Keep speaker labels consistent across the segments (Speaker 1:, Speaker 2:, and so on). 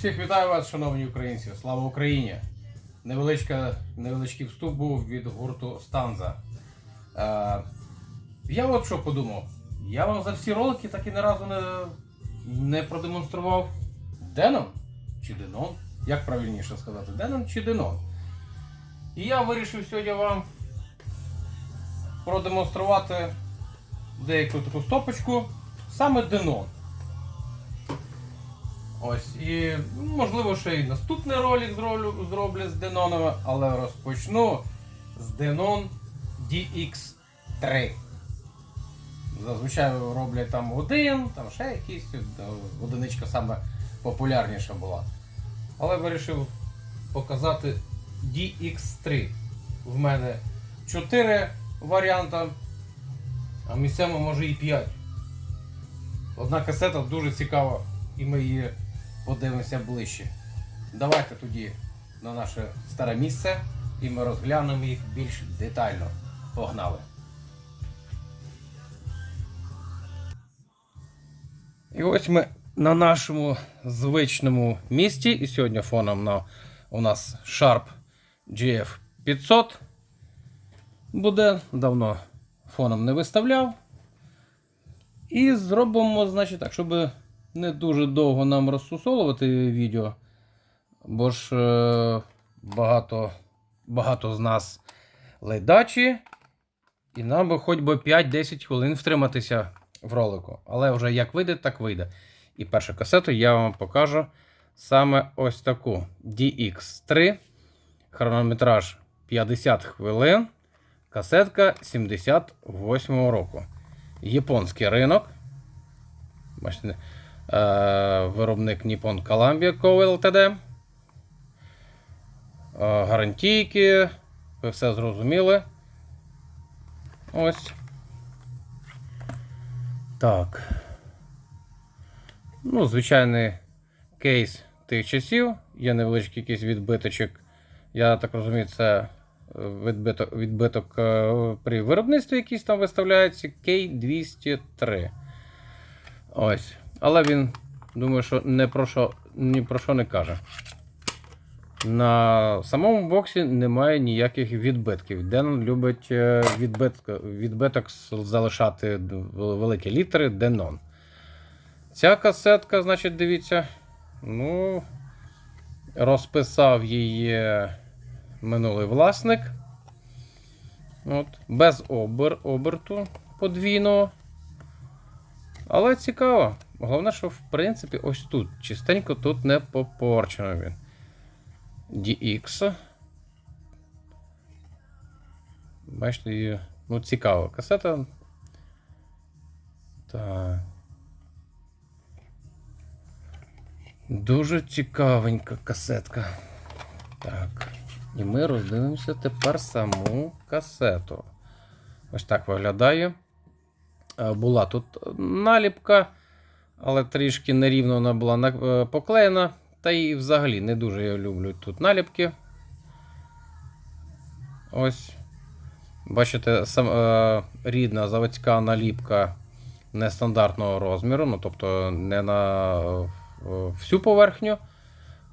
Speaker 1: Усіх вітаю вас, шановні українці! Слава Україні! Невеличка, невеличкий вступ був від гурту Станза. Е, я от що подумав. Я вам за всі ролики так і ні разу не, не продемонстрував Деном чи Денон. Як правильніше сказати, Деном чи Денон. І я вирішив сьогодні вам продемонструвати деяку таку стопочку, саме Денон. Ось, і можливо ще й наступний ролик зроблю, з Денонами, але розпочну з Denon DX3. Зазвичай роблять там один, там ще якісь е, одиничка саме популярніша була. Але вирішив показати DX3. В мене 4 варіанти, а місцями може і 5. Одна касета дуже цікава, і ми її подивимося ближче. Давайте тоді на наше старе місце і ми розглянемо їх більш детально. Погнали! І ось ми на нашому звичному місці. І сьогодні фоном на, у нас Sharp GF500 буде. Давно фоном не виставляв. І зробимо, значить, так, щоб не дуже довго нам розсусолувати відео. Бо ж е, багато, багато з нас ледачі. І нам би хоч би 5-10 хвилин втриматися в ролику. Але вже як вийде, так вийде. І першу касету я вам покажу саме ось таку DX3. Хронометраж 50 хвилин. Касетка 78 року. Японський ринок. Бачите, виробник Nippon Columbia Co. Ltd. Е, гарантійки. Ви все зрозуміли. Ось. Так. Ну, звичайний кейс тих часів. Є невеличкий якийсь відбиточок. Я так розумію, це відбиток, відбиток е, при виробництві якийсь там виставляється K203. Ось. Але він, думаю, що не про що, ні про що не каже. На самому боксі немає ніяких відбитків. Денон любить е, відбиток, відбиток залишати великі літери Денон. Ця касетка, значить, дивіться, ну, розписав її минулий власник. От, Без обер, оберту подвійного. Але цікаво. Головне, що в принципі ось тут. Чистенько тут не попорчено він. DX. Бачите, її. Ну, цікава касета. Так. Дуже цікавенька касетка. Так. І ми роздивимося тепер саму касету. Ось так виглядає. Е, Була тут наліпка, але трішки нерівно вона була е, поклеєна. Та і взагалі не дуже я люблю тут наліпки. Ось. Бачите, сам, е, рідна заводська наліпка нестандартного розміру, ну тобто не на е, всю поверхню,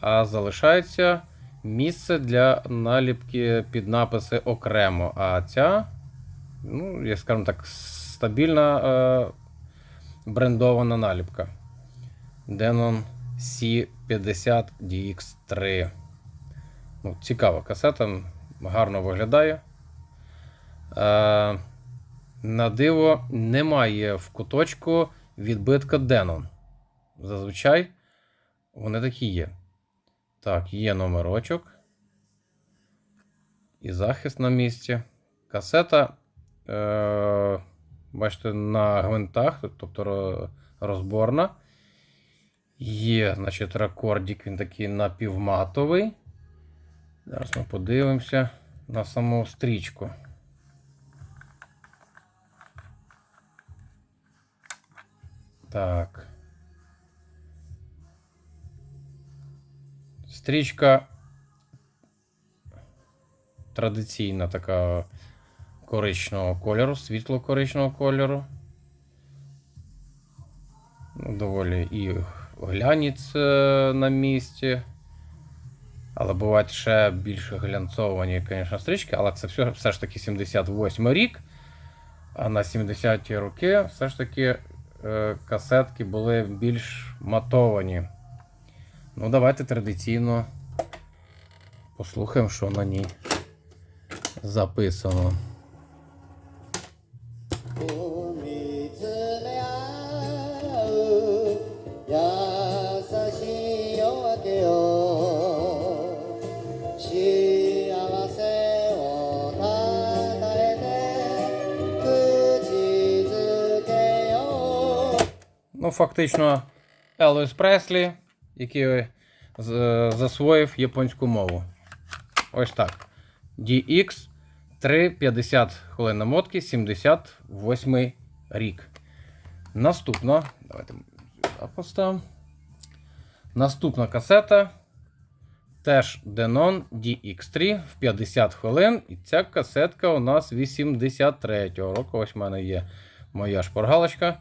Speaker 1: а залишається місце для наліпки під написи окремо. А ця, ну, я скажімо так, стабільна е, брендована наліпка. Denon C50 DX3. Ну, Цікава касета, гарно виглядає. Е, на диво немає в куточку відбитка Denon. Зазвичай вони такі є. Так, є номерочок. І захист на місці. Касета, е, бачите, на гвинтах, тобто розборна. Є, значить, рекордик, він такий напівматовий. Зараз ми подивимося на саму стрічку. Так. Стрічка традиційна така коричневого кольору, світло коричневого кольору. Доволі і глянець е, на місці. Але бувають ще більш глянцовані, звісно, стрічки, але це все, все ж таки 78 рік. А на 70-ті роки все ж таки е, касетки були більш матовані. Ну, давайте традиційно послухаємо, що на ній записано. Ну, фактично, Елвіс Преслі, який засвоїв японську мову. Ось так. DX 350 хвилин намотки, 78 рік. Наступна. Давайте поставимо. Наступна касета. Теж Denon DX3 в 50 хвилин. І ця касетка у нас 83-го року. Ось в мене є моя шпаргалочка.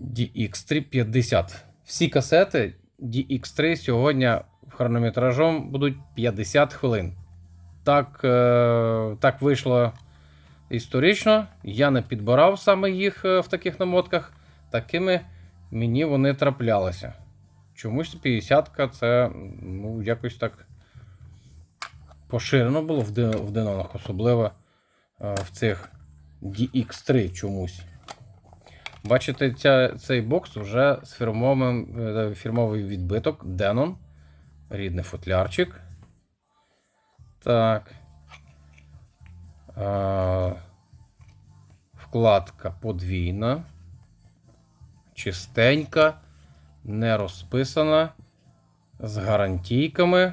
Speaker 1: DX350. Всі касети DX3 сьогодні хронометражом будуть 50 хвилин. Так, е, так вийшло історично. Я не підбирав саме їх е, в таких намотках. Такими мені вони траплялися. Чомусь 50-ка це ну, якось так поширено було в, ди- динонах, особливо е, в цих DX3 чомусь. Бачите, ця, цей бокс вже з фірмовим, е, фірмовий відбиток Denon. Рідний футлярчик. Так. А, вкладка подвійна. Чистенька, не розписана. З гарантійками.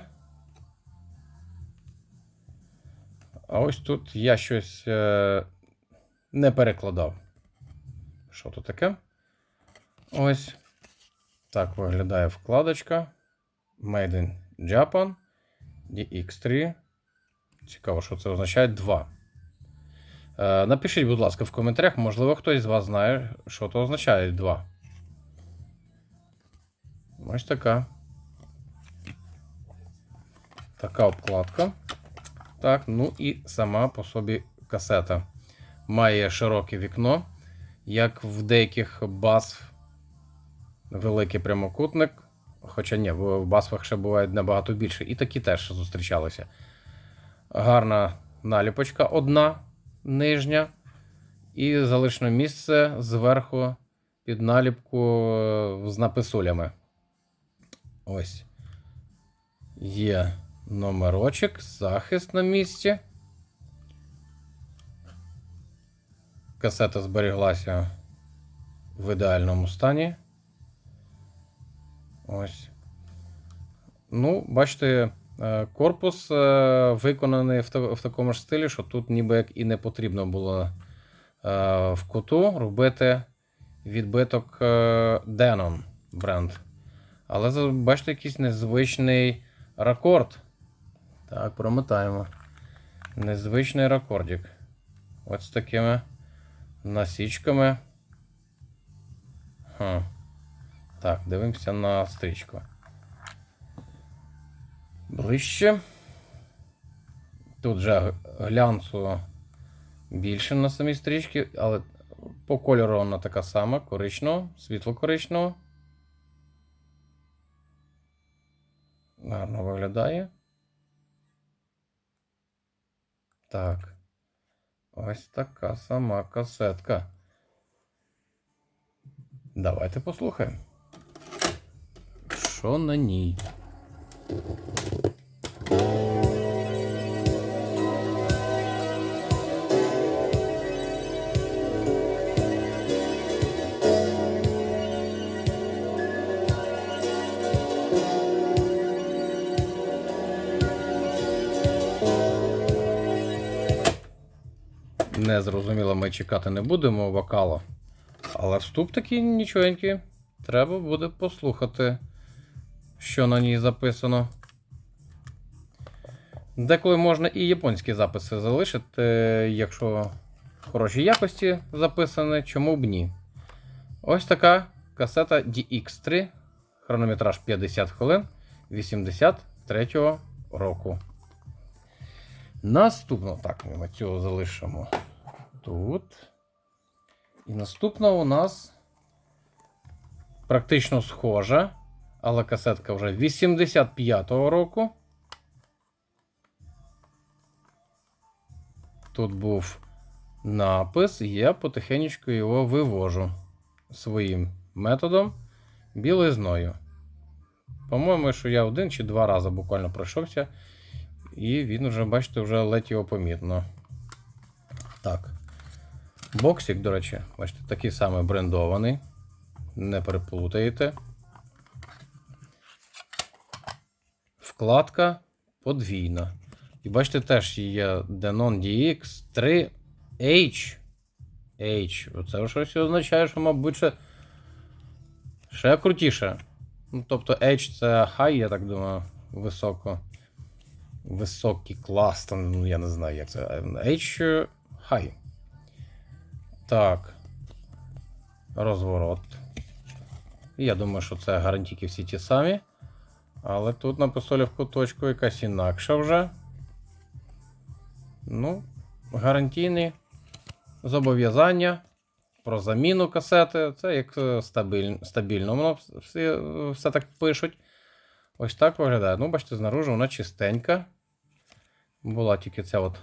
Speaker 1: А ось тут я щось е, не перекладав. Що тут таке? Ось. Так виглядає вкладочка. Made in Japan. DX3. Цікаво, що це означає 2. Е, напишіть, будь ласка, в коментарях, можливо, хтось з вас знає, що це означає 2. Ось така. Така обкладка. Так, ну і сама по собі касета. Має широке вікно як в деяких басв великий прямокутник. Хоча ні, в басвах ще буває набагато більше. І такі теж зустрічалися. Гарна наліпочка одна нижня. І залишено місце зверху під наліпку е, з написулями. Ось. Є номерочок, захист на місці. Касета зберіглася в ідеальному стані. Ось. Ну, бачите, е, корпус е, виконаний в, такому ж стилі, що тут ніби як і не потрібно було е, в куту робити відбиток Denon бренд. Але бачите, якийсь незвичний ракорд. Так, промотаємо. Незвичний ракордик. Ось такими насічками. Хм. Так, дивимося на стрічку. Ближче. Тут вже глянцу більше на самій стрічці, але по кольору вона така сама, коричнева, світло-коричнева. Гарно виглядає. Так. Ось така сама касетка. Давайте послухаємо. Що на ній? Зрозуміло, ми чекати не будемо вокалу. Але вступ такий нічогенький. Треба буде послухати, що на ній записано. Деколи можна і японські записи залишити, якщо в хорошій якості записані, чому б ні. Ось така касета DX3, хронометраж 50 хвилин 83-го року. Наступно, так, ми цього залишимо тут. І наступна у нас практично схожа, але касетка вже 85-го року. Тут був напис, і я потихеньку його вивожу своїм методом білизною. По-моєму, що я один чи два рази буквально пройшовся, і він вже, бачите, вже ледь його помітно. Так. Боксик, до речі, бачите, такий самий брендований. Не переплутаєте. Вкладка подвійна. І бачите, теж є Denon DX 3H. H. Оце щось означає, що, мабуть, ще, ще крутіше. Ну, тобто H це high, я так думаю, високо. Високий клас, там, ну я не знаю, як це. H high. Так. Розворот. Я думаю, що це гарантійки всі ті самі. Але тут на пистолі в куточку якась інакша вже. Ну, гарантійні зобов'язання про заміну касети. Це як е, стабіль, стабільно. Воно все, все так пишуть. Ось так виглядає. Ну, бачите, знаружи вона чистенька. Була тільки ця от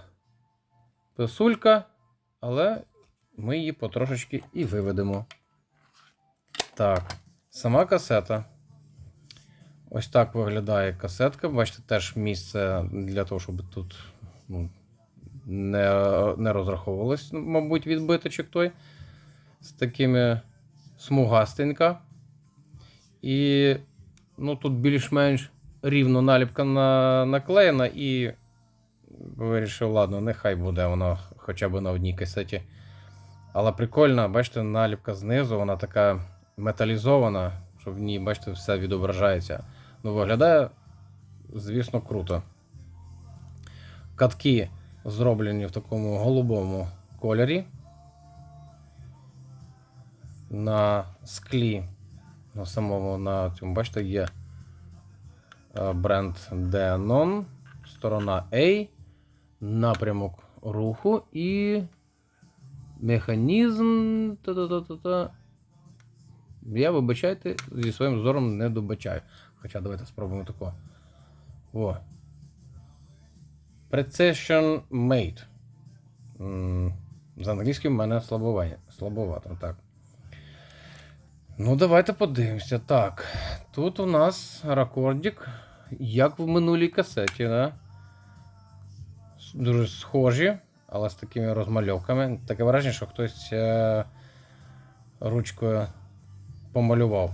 Speaker 1: писулька, але ми її потрошечки і виведемо. Так, сама касета. Ось так виглядає касетка. Бачите, теж місце для того, щоб тут ну, не, не розраховувалось, мабуть, відбиточок той. З такими смугастенька. І ну, тут більш-менш рівно наліпка на, наклеєна, і вирішив, ладно, нехай буде вона хоча б на одній касеті. Але прикольна, бачите, наліпка знизу, вона така металізована, що в ній, бачите, все відображається. Ну, виглядає, звісно, круто. Катки зроблені в такому голубому кольорі. На склі, на самому на цьому, бачите, є е, бренд Denon, сторона A, напрямок руху і механізм. Та-та-та-та-та. Я вибачайте, зі своїм зором не добачаю. Хоча давайте спробуємо такого. О. Precision Made. З англійським в мене слабовато. Так. Ну, давайте подивимося. Так. Тут у нас рекордик, як в минулій касеті, да? Дуже схожі, але з такими розмальовками. Таке враження, що хтось е- ручкою помалював.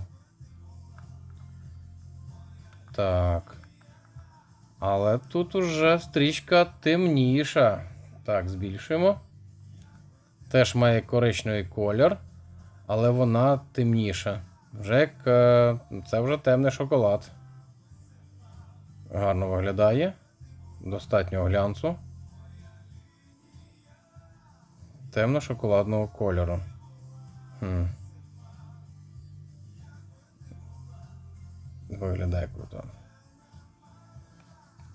Speaker 1: Так. Але тут уже стрічка темніша. Так, збільшуємо. Теж має коричневий колір, але вона темніша. Вже як. е, Це вже темний шоколад. Гарно виглядає. Достатньо глянцу. Темно-шоколадного кольору. Хм. Виглядає круто.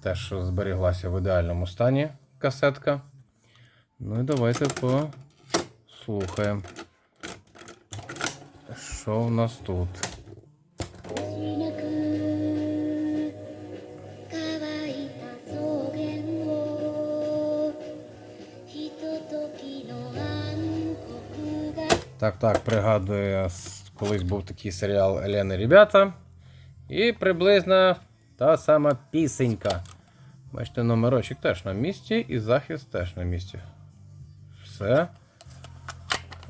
Speaker 1: Теж зберіглася в ідеальному стані касетка. Ну і давайте послухаємо. Що в нас тут?「Так, так, пригадую, колись був такий серіал Елени Ребята. І приблизно та сама пісенька. Бачите, номерочок теж на місці, і захист теж на місці. Все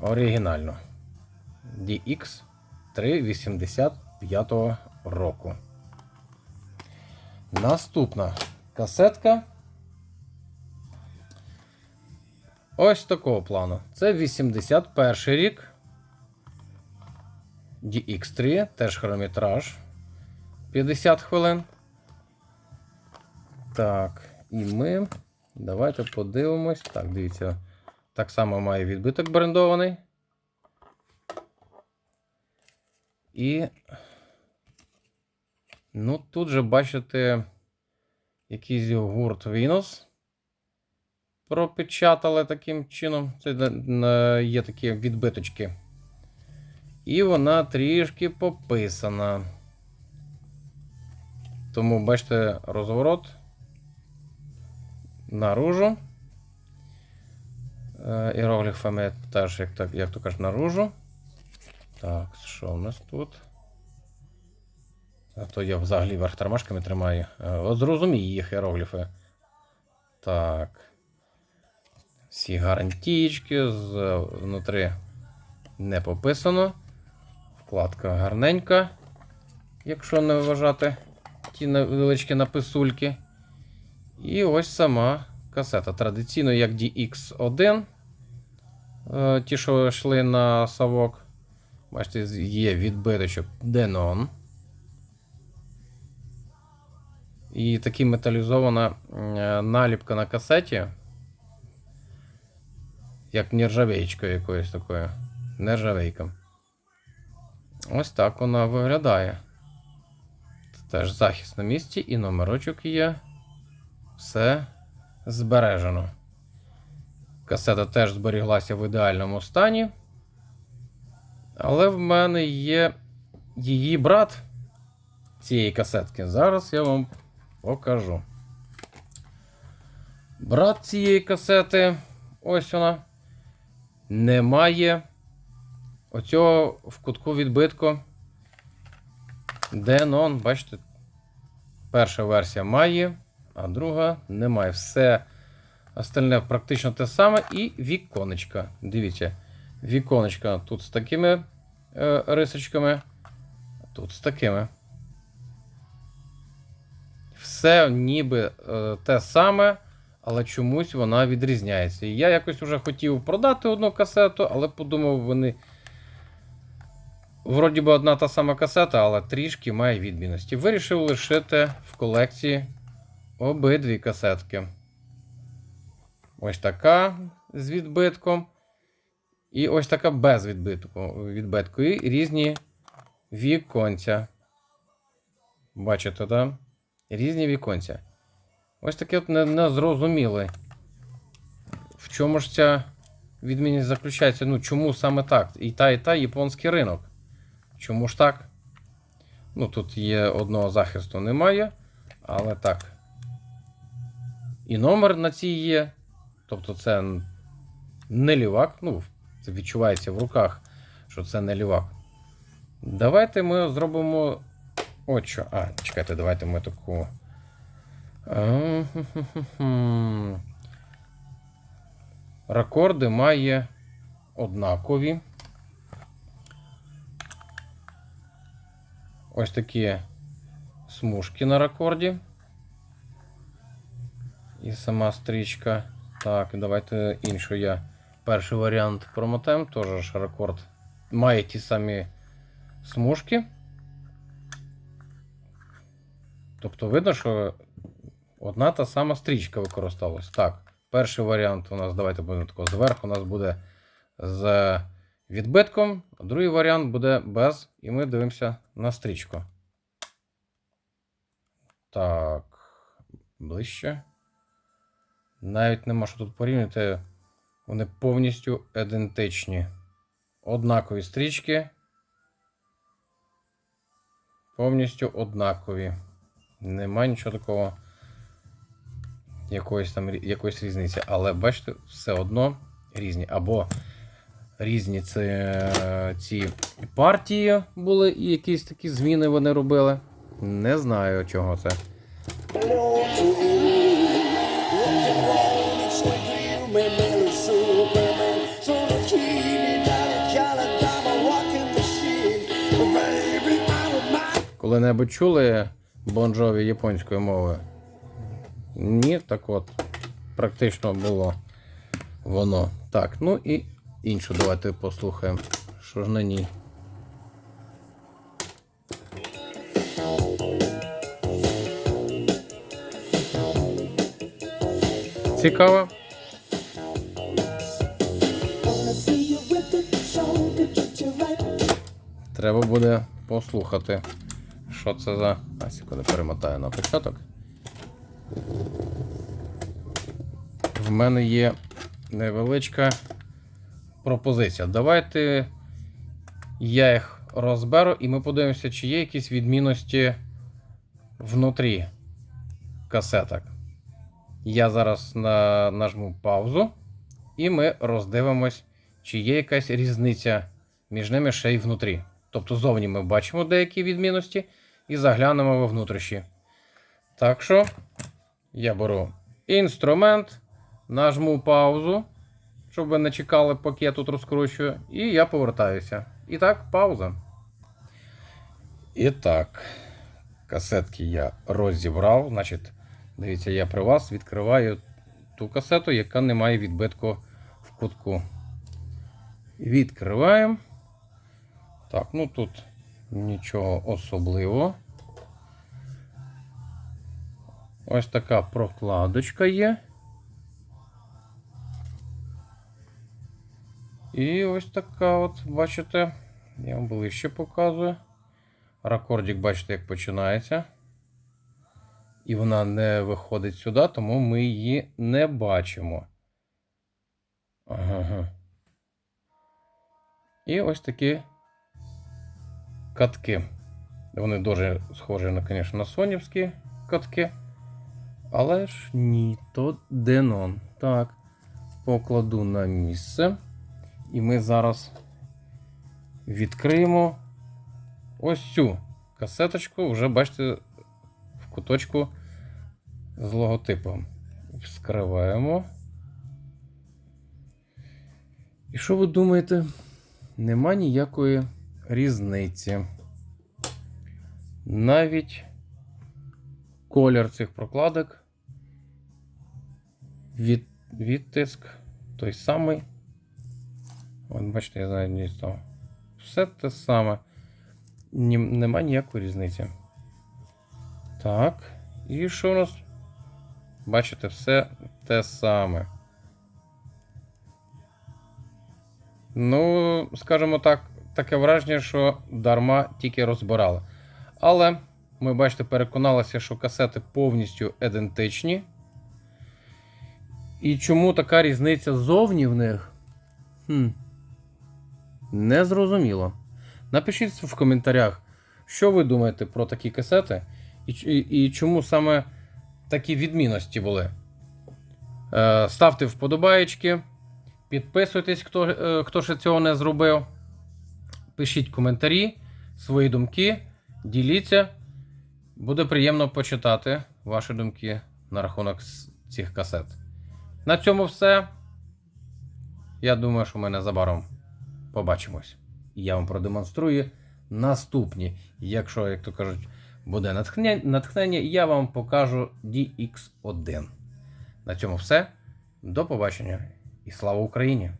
Speaker 1: оригінально. DX 385 року. Наступна касетка. Ось такого плану. Це 81 рік. DX3, теж хронометраж 50 хвилин. Так, і ми. Давайте подивимось. Так, дивіться. Так само має відбиток брендований. І. Ну, тут же бачите, якийсь гурт Вінус. Пропечатали таким чином. Це на- є такі відбиточки. І вона трішки пописана. Тому, бачите, розворот наружу. Е, Іерогліфами теж, як, так, як то кажуть, наружу. Так, що в нас тут? А то я взагалі верх тормашками тримаю. Е, От зрозумій їх іерогліфи. Так. Всі гарантієчки з внутри не пописано. Вкладка гарненька, якщо не вважати ті невеличкі написульки. І ось сама касета. Традиційно, як DX1. Е, Ті, що йшли на совок. Бачите, є відбиточок Denon. І такі металізована е, наліпка на касеті. Як нержавеєчка якоюсь такою. Нержавейка. Ось так вона виглядає. Це Теж захист на місці і номерочок є. Все збережено. Касета теж зберіглася в ідеальному стані. Але в мене є її брат цієї касетки. Зараз я вам покажу. Брат цієї касети, ось вона, не має оцього в кутку відбитку. Denon, бачите, перша версія має, а друга немає. Все остальне практично те саме. І віконечка. Дивіться, віконечка тут з такими е, рисочками, тут з такими. Все ніби е, те саме, але чомусь вона відрізняється. І я якось вже хотів продати одну касету, але подумав, вони. Вроді би одна та сама касета, але трішки має відмінності. Вирішив лишити в колекції обидві касетки. Ось така з відбитком. І ось така без відбитку. відбитку. І різні віконця. Бачите? Да? Різні віконця. Ось таке от не, не зрозуміле. В чому ж ця відмінність заключається? Ну, чому саме так? І та, і та японський ринок. Чому ж так? Ну, тут є одного захисту немає, але так. І номер на цій є. Тобто це не лівак. Ну, це відчувається в руках, що це не лівак. Давайте ми зробимо. От що. А, чекайте, давайте ми таку. А. Рекорди має однакові. Ось такі смужки на рекорді. І сама стрічка. Так, давайте іншу я. Перший варіант промотем, теж рекорд. Має ті самі смужки. Тобто видно, що одна та сама стрічка використовувалась. Так, перший варіант у нас, давайте будемо такого зверху, у нас буде з відбитком, другий варіант буде без, і ми дивимося на стрічку. Так, ближче. Навіть нема що тут порівняти. Вони повністю ідентичні. Однакові стрічки. Повністю однакові. Нема нічого такого. Якоїсь там якоїсь різниці. Але бачите, все одно різні. Або різні це, ці партії були, і якісь такі зміни вони робили. Не знаю, чого це. Коли-небудь чули Бонжові японською мовою? Ні, так от. Практично було воно. Так, ну і іншу давайте послухаємо. Що ж на ній? Цікаво. Треба буде послухати, що це за. А секунду перемотаю на початок. В мене є невеличка пропозиція. Давайте я їх розберу і ми подивимося, чи є якісь відмінності внутрі касеток. Я зараз на, нажму паузу, і ми роздивимось, чи є якась різниця між ними ще й внутрі. Тобто зовні ми бачимо деякі відмінності і заглянемо во внутрішні. Так що я беру інструмент, нажму паузу, щоб ви не чекали, поки я тут розкручую, і я повертаюся. І так, пауза. І так, касетки я розібрав. Значить, дивіться, я при вас відкриваю ту касету, яка не має відбитку в кутку. Відкриваємо. Так, ну тут нічого особливого. Ось така прокладочка є. І ось така от, бачите, я вам ближче показую. Ракордик, бачите, як починається. І вона не виходить сюди, тому ми її не бачимо. Ага. І ось такі катки. Вони дуже схожі звісно, на сонівські катки. Але ж ні, то Denon. Так, покладу на місце. І ми зараз відкриємо ось цю касеточку. Вже бачите в куточку з логотипом. Вскриваємо. І що ви думаєте? Нема ніякої різниці. Навіть колір цих прокладок, від, відтиск той самий. От бачите, я навіть не дістав. Все те саме. Нема ніякої різниці. Так. І що у нас? Бачите, все те саме. Ну, скажімо так, таке враження, що дарма тільки розбирали. Але ми, бачите, переконалися, що касети повністю ідентичні. І чому така різниця зовні в них? Хм. Не зрозуміло. Напишіть в коментарях, що ви думаєте про такі касети, і, і, і чому саме такі відмінності були. Е, ставте вподобаєчки, підписуйтесь, хто, е, хто ще цього не зробив. Пишіть коментарі, свої думки, діліться. Буде приємно почитати ваші думки на рахунок цих касет. На цьому все. Я думаю, що ми незабаром побачимось. Я вам продемонструю наступні. Якщо, як то кажуть, буде натхнення, я вам покажу DX1. На цьому все. До побачення і слава Україні!